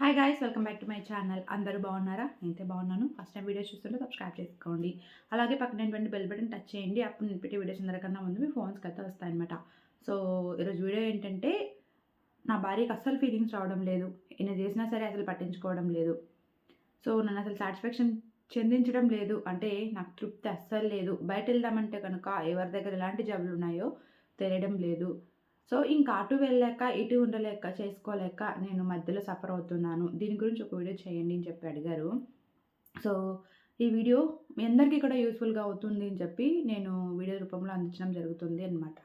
Hi guys welcome back to my channel అందరూ బాగున్నారా? నేనైతే బాగున్నాను. ఫస్ట్ టైం వీడియో చూస్తుంటే సబ్స్క్రైబ్ చేసుకోండి. అలాగే పక్కన బెల్ బటన్ టచ్ చేయండి. అప్పుడు నేను పెట్టే వీడియోస్ అందరికన్నా ముందు మీ ఫోన్స్కి అయితే వస్తాయన్నమాట. సో ఈరోజు వీడియో ఏంటంటే నా భార్యకి అస్సలు ఫీలింగ్స్ రావడం లేదు. ఎన్ని చేసినా సరే అసలు పట్టించుకోవడం లేదు. సో నన్ను అసలు సాటిస్ఫాక్షన్ చెందించడం లేదు. అంటే నాకు తృప్తి అస్సలు లేదు. బయట వెళ్దామంటే కనుక ఎవరి దగ్గర ఎలాంటి జబ్బులు ఉన్నాయో తెలియడం లేదు. సో ఇంకా అటు వెళ్ళలేక ఇటు ఉండలేక చేసుకోలేక నేను మధ్యలో సఫర్ అవుతున్నాను. దీని గురించి ఒక వీడియో చేయండి అని చెప్పి అడిగారు. సో ఈ వీడియో మీ అందరికీ కూడా యూస్ఫుల్గా అవుతుంది అని చెప్పి నేను వీడియో రూపంలో అందించడం జరుగుతుంది అనమాట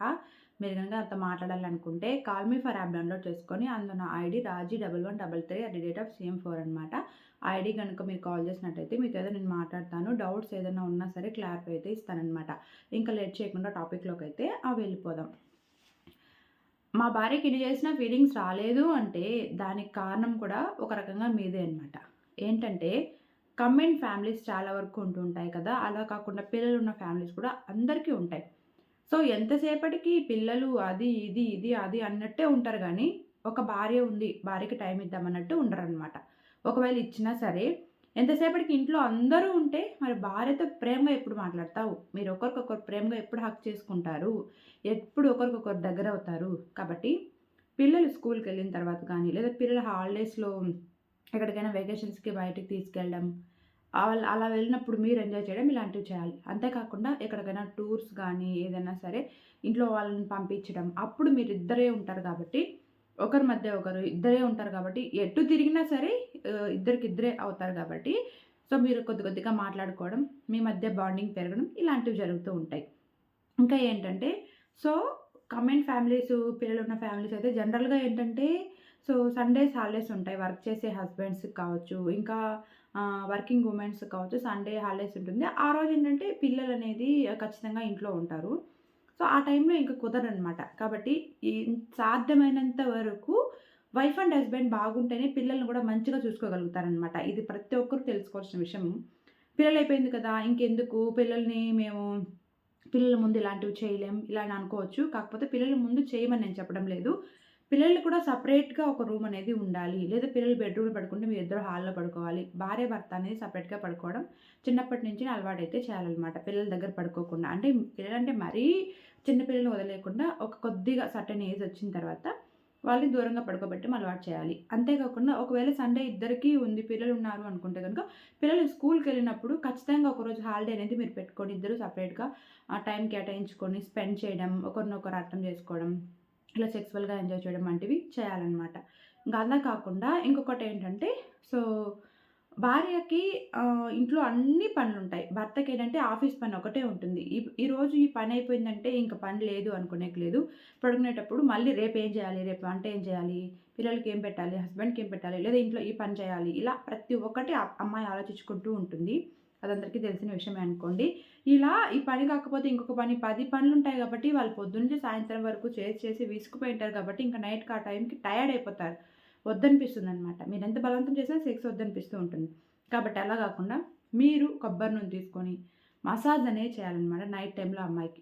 మీరు కనుక అంత మాట్లాడాలనుకుంటే call me for app download చేసుకొని అందులో నా ID Raji double one double three at date of CM four అనమాట ఆ ఐడి కనుక మీరు కాల్ చేసినట్టయితే మీకు ఏదో నేను మాట్లాడతాను. డౌట్స్ ఏదైనా ఉన్నా సరే క్లారిఫై అయితే ఇస్తానమాట ఇంకా లేట్ చేయకుండా టాపిక్లోకి అయితే ఆ వెళ్ళిపోదాం. మా భార్యకి ఇది చేసిన ఫీలింగ్స్ రాలేదు అంటే దానికి కారణం కూడా ఒక రకంగా మీదే అనమాట ఏంటంటే కమ్మెంట్ ఫ్యామిలీస్ చాలా వరకు ఉంటుంటాయి కదా అలా కాకుండా పిల్లలు ఉన్న ఫ్యామిలీస్ కూడా అందరికీ ఉంటాయి. సో ఎంతసేపటికి పిల్లలు అది ఇది ఇది అది అన్నట్టే ఉంటారు కానీ ఒక భార్య ఉంది భార్యకి టైం ఇద్దామన్నట్టు ఉండరు అనమాట ఒకవేళ ఇచ్చినా సరే ఎంతసేపటికి ఇంట్లో అందరూ ఉంటే మరి భార్యతో ప్రేమగా ఎప్పుడు మాట్లాడతావు? మీరు ఒకరికొకరు ప్రేమగా ఎప్పుడు హక్ చేసుకుంటారు? ఎప్పుడు ఒకరికొకరు దగ్గర అవుతారు? కాబట్టి పిల్లలు స్కూల్కి వెళ్ళిన తర్వాత కానీ లేదా పిల్లల హాలిడేస్లో ఎక్కడికైనా వెకేషన్స్కి బయటికి తీసుకెళ్ళడం అలా వెళ్ళినప్పుడు మీరు ఎంజాయ్ చేయడం ఇలాంటివి చేయాలి. అంతేకాకుండా ఎక్కడికైనా టూర్స్ కానీ ఏదైనా సరే ఇంట్లో వాళ్ళని పంపించడం అప్పుడు మీరు ఇద్దరే ఉంటారు కాబట్టి ఒకరి మధ్య ఒకరు ఇద్దరే ఉంటారు కాబట్టి ఎటు తిరిగినా సరే ఇద్దరికి ఇద్దరే అవుతారు కాబట్టి సో మీరు కొద్ది కొద్దిగా మాట్లాడుకోవడం మీ మధ్య బాండింగ్ పెరగడం ఇలాంటివి జరుగుతూ ఉంటాయి. ఇంకా ఏంటంటే సో కమెంట్ ఫ్యామిలీస్ పిల్లలు ఉన్న ఫ్యామిలీస్ అయితే జనరల్గా ఏంటంటే సో సండేస్ హాలిడేస్ ఉంటాయి. వర్క్ చేసే హస్బెండ్స్ కావచ్చు ఇంకా వర్కింగ్ ఉమెన్స్ కావచ్చు సండే హాలిడేస్ ఉంటుంది. ఆ రోజు ఏంటంటే పిల్లలు అనేది ఖచ్చితంగా ఇంట్లో ఉంటారు. సో ఆ టైంలో ఇంకా కుదరనమాట. కాబట్టి సాధ్యమైనంత వరకు వైఫ్ అండ్ హస్బెండ్ బాగుంటేనే పిల్లల్ని కూడా మంచిగా చూసుకోగలుగుతారనమాట ఇది ప్రతి ఒక్కరు తెలుసుకోవాల్సిన విషయం. పిల్లలు అయిపోయింది కదా ఇంకెందుకు? పిల్లల్ని మేము పిల్లల ముందు ఇలాంటివి చేయలేం ఇలా అనుకోవచ్చు. కాకపోతే పిల్లల ముందు చేయమని నేను చెప్పడం లేదు. పిల్లలు కూడా సపరేట్గా ఒక రూమ్ అనేది ఉండాలి. లేదా పిల్లలు బెడ్రూమ్లో పడుకుంటే మీరు ఇద్దరు హాల్లో పడుకోవాలి. భార్య భర్త అనేది సపరేట్గా పడుకోవడం చిన్నప్పటి నుంచి అలవాటైతే చేయాలన్నమాట. పిల్లల దగ్గర పడుకోకుండా. అంటే పిల్లలంటే మరీ చిన్నపిల్లలు వదిలేకుండా ఒక కొద్దిగా సర్టన్ ఏజ్ వచ్చిన తర్వాత వాళ్ళని దూరంగా పడుకోబెట్టి అలవాటు చేయాలి. అంతేకాకుండా ఒకవేళ సండే ఇద్దరికి ఉంది పిల్లలు ఉన్నారు అనుకుంటే కనుక పిల్లలు స్కూల్కి వెళ్ళినప్పుడు ఖచ్చితంగా ఒకరోజు హాలిడే అనేది మీరు పెట్టుకోండి. ఇద్దరు సపరేట్గా టైం కేటాయించుకొని స్పెండ్ చేయడం ఒకరినొకరు అర్థం చేసుకోవడం ఇలా సెక్సువల్గా ఎంజాయ్ చేయడం వంటివి చేయాలన్నమాట. ఇంకా అలా కాకుండా ఇంకొకటి ఏంటంటే సో భార్యకి ఇంట్లో అన్ని పనులు ఉంటాయి భర్తకి ఏంటంటే ఆఫీస్ పని ఒకటే ఉంటుంది. ఈ ఈరోజు ఈ పని అయిపోయిందంటే ఇంకా పని లేదు అనుకునేకి లేదు. పడుకునేటప్పుడు మళ్ళీ రేపు ఏం చేయాలి? రేపు వంట ఏం చేయాలి? పిల్లలకి ఏం పెట్టాలి? హస్బెండ్కి ఏం పెట్టాలి? లేదా ఇంట్లో ఈ పని చేయాలి? ఇలా ప్రతి ఒక్కటి అమ్మాయి ఆలోచించుకుంటూ ఉంటుంది. అదందరికీ తెలిసిన విషయమే అనుకోండి. ఇలా ఈ పని కాకపోతే ఇంకొక పని పది పనులు ఉంటాయి కాబట్టి వాళ్ళు పొద్దున్నే సాయంత్రం వరకు చేసి చేసి విసుకుపోయి ఉంటారు కాబట్టి ఇంకా నైట్కి ఆ టైంకి టయర్డ్ అయిపోతారు. వద్దనిపిస్తుంది అనమాట మీరు ఎంత బలవంతం చేసినా సెక్స్ వద్దనిపిస్తూ ఉంటుంది. కాబట్టి అలా కాకుండా మీరు కొబ్బరి నూనె తీసుకొని మసాజ్ అనేది చేయాలన్నమాట నైట్ టైంలో అమ్మాయికి.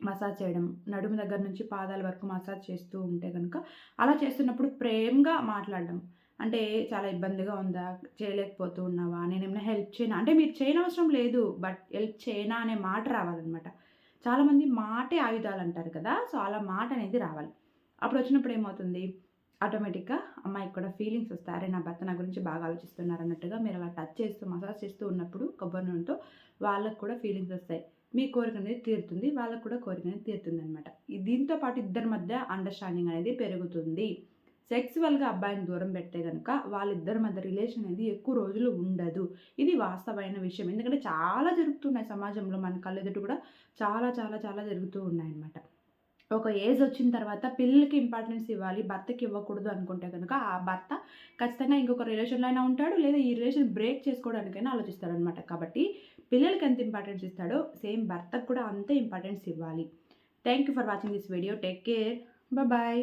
మసాజ్ చేయడం నడుము దగ్గర నుంచి పాదాల వరకు మసాజ్ చేస్తూ ఉంటే కనుక అలా చేస్తున్నప్పుడు ప్రేమగా మాట్లాడడం. అంటే చాలా ఇబ్బందిగా ఉందా? చేయలేకపోతూ ఉన్నావా? నేను ఏమైనా హెల్ప్ చేయనా? అంటే మీరు చేయనవసరం లేదు బట్ హెల్ప్ చేయనా అనే మాట రావాలన్నమాట. చాలామంది మాటే ఆయుధాలు అంటారు కదా సో అలా మాట అనేది రావాలి. అప్పుడు వచ్చినప్పుడు ఏమవుతుంది? ఆటోమేటిక్గా అమ్మాయికి కూడా ఫీలింగ్స్ వస్తాయి. అరే నా భర్త నా గురించి బాగా ఆలోచిస్తున్నారు అన్నట్టుగా మీరు అలా టచ్ చేస్తూ మసాజ్ చేస్తూ ఉన్నప్పుడు కొబ్బరి నూనెతో వాళ్ళకు కూడా ఫీలింగ్స్ వస్తాయి. మీ కోరిక అనేది తీరుతుంది వాళ్ళకు కూడా కోరిక అనేది తీరుతుంది అనమాట దీంతో పాటు ఇద్దరి మధ్య అండర్స్టాండింగ్ అనేది పెరుగుతుంది. సెక్సువల్గా అబ్బాయిని దూరం పెడితే కనుక వాళ్ళిద్దరి మధ్య రిలేషన్ అనేది ఎక్కువ రోజులు ఉండదు. ఇది వాస్తవమైన విషయం. ఎందుకంటే చాలా జరుగుతున్నాయి సమాజంలో మన కళ్ళెదుటి కూడా చాలా చాలా చాలా జరుగుతూ ఉన్నాయి అన్నమాట ఒక ఏజ్ వచ్చిన తర్వాత పిల్లలకి ఇంపార్టెన్స్ ఇవ్వాలి భర్తకి ఇవ్వకూడదు అనుకుంటే కనుక ఆ భర్త ఖచ్చితంగా ఇంకొక రిలేషన్లో అయినా ఉంటాడు లేదా ఈ రిలేషన్ బ్రేక్ చేసుకోవడానికైనా ఆలోచిస్తాడు అనమాట కాబట్టి పిల్లలకి ఎంత ఇంపార్టెన్స్ ఇస్తాడో సేమ్ భర్తకు కూడా అంతే ఇంపార్టెన్స్ ఇవ్వాలి. Thank you for watching this video take care bye